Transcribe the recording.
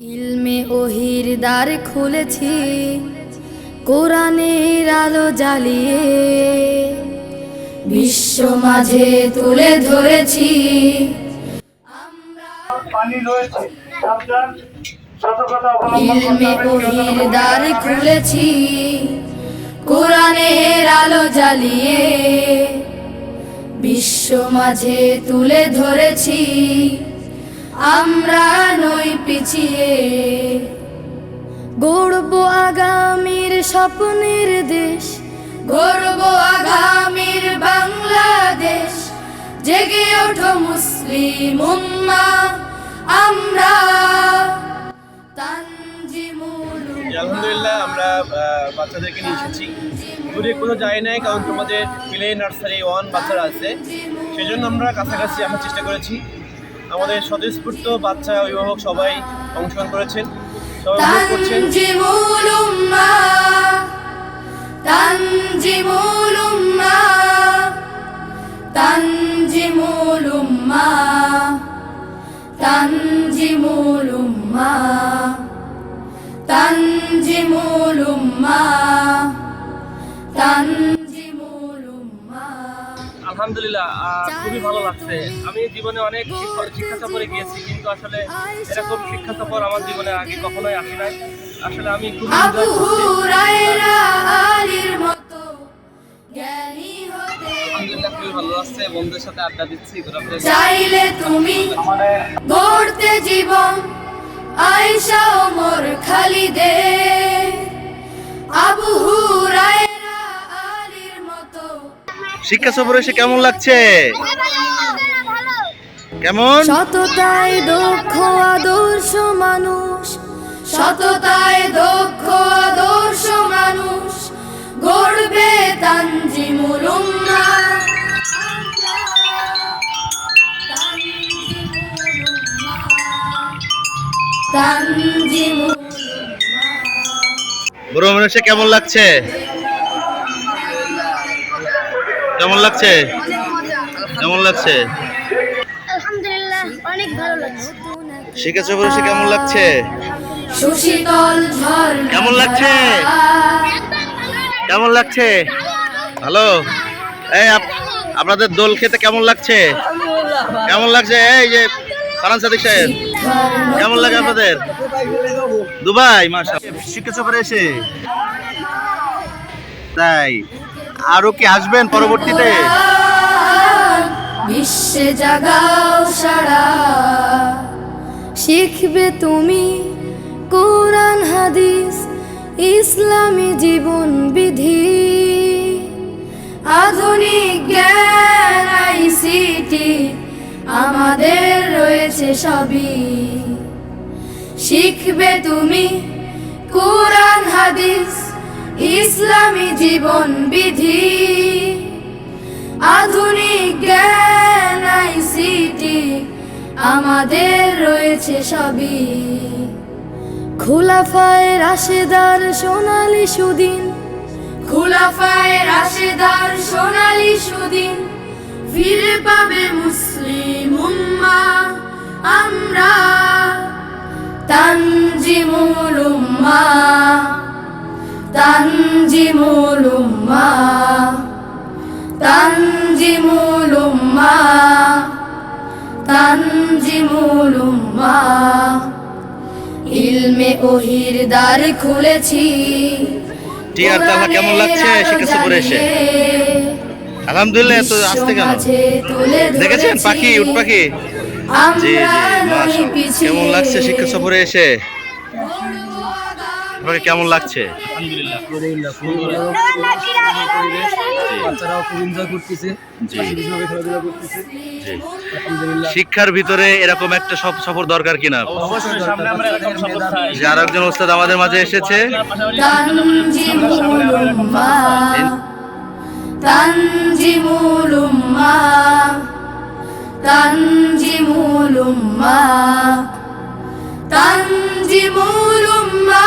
ইলমে ওহির দ্বার খুলেছি কোরআনের আলো জ্বালিয়ে। বিশ্ব মাঝে তুলে ধরেছি। ইলমে ওহির দ্বার খুলেছি কোরআনের আলো জ্বালিয়ে। বিশ্ব মাঝে তুলে ধরেছি আমরা নই পিছিয়ে গড়ব আগামীর স্বপ্নের দেশ গড়ব আগামীর বাংলাদেশ। জেগে ওঠো মুসলিম উম্মা আমরা আলহামদুলিল্লাহ আমরা বাচ্চাদেরকে নিয়ে এসেছি। দূরে কোথাও যাই নাই কারণ তোমাদের প্লে নার্সারি ওয়ান বাচ্চারা আছে। সেই জন্য আমরা কাছাকাছি আসার চেষ্টা করেছি। আমাদের স্বতঃস্ফূর্ত বাচ্চা অভিভাবক সবাই অংশগ্রহণ করেছেন। সবাই উপভোগ করছেন তানজিমুল উম্মা তানজিমুল উম্মা তানজিমুল উম্মা তানজিমুল উম্মা উম্মা আলহামদুলিল্লাহ খুবই ভালো লাগছে। আমি জীবনে অনেক শিক্ষা- সফরে গিয়েছি কিন্তু আসলে এরকম শিক্ষা সফর আমার জীবনে আগে কখনোই আসি নাই। আসলে আমি খুবই করছি। আলহামদুলিল্লাহ খুবই ভালো লাগছে। বন্ধুদের সাথে আড্ডা দিচ্ছি চাইলে তুমি গড়তে জীবন আয়সা ওমর খালিদে। শিক্ষা সফরে এসে কেমন লাগছে? কেমন? সততায় দক্ষ আদর্শ মানুষ। সততায় দক্ষ আদর্শ মানুষ। গড়বে তানজিমুল উম্মাহ। তানজিমুল বড় মানুষে কেমন লাগছে? কেমন লাগছে? কেমন লাগছে? আলহামদুলিল্লাহ অনেক ভালো লাগছে। শিক্ষা সফরে কেমন লাগছে? সুশীতল কেমন লাগছে? কেমন লাগছে? ভালো? এই আপনাদের দোল খেতে কেমন লাগছে? কেমন লাগছে? এই যে ফারান সাদিক সাহেব কেমন লাগে আপনাদের? দুবাই মাসা শিক্ষা সফরে এসে? তাই। আরও কি আসবেন পরবর্তীতে? বিশ্বে জাগাও সারা। শিখবে তুমি কোরআন, হাদিস, ইসলামী জীবন বিধি। আধুনিক জ্ঞান আইসিটি আমাদের রয়েছে সবই। শিখবে তুমি কোরআন, হাদিস ইসলামী জীবন বিধি। আধুনিক জ্ঞান আইসিটি আমাদের রয়েছে সবই। খোলাফায় রাশেদার সোনালি সুদিন। খোলাফায় রাশেদার সোনালি সুদিন। ফিরে পাবে মুসলিম উম্মা, আমরা তানজিমুল উম্মা। তানজিমুল উম্মা তানজিমুল উম্মা তানজিমুল উম্মা। ইলমে ওহির দ্বার খুলেছি টিয়ার তালা কেমন লাগছে? শিক্ষা সফরে এসে। আলহামদুলিল্লাহ এত আসতে কেন? দেখেছেন পাখি উট পাখি? জি জি কেমন লাগছে শিক্ষা সফরে এসে? করতেছে। জি। আলহামদুলিল্লাহ। শিক্ষার ভিতরে এরকম একটা সব সফর দরকার কিনা? অবশ্যই সামনে আমরা এরকম সফর চাই। যে আর একজন ওস্তাদ আমাদের মাঝে এসেছে। তানজিমুল উম্মা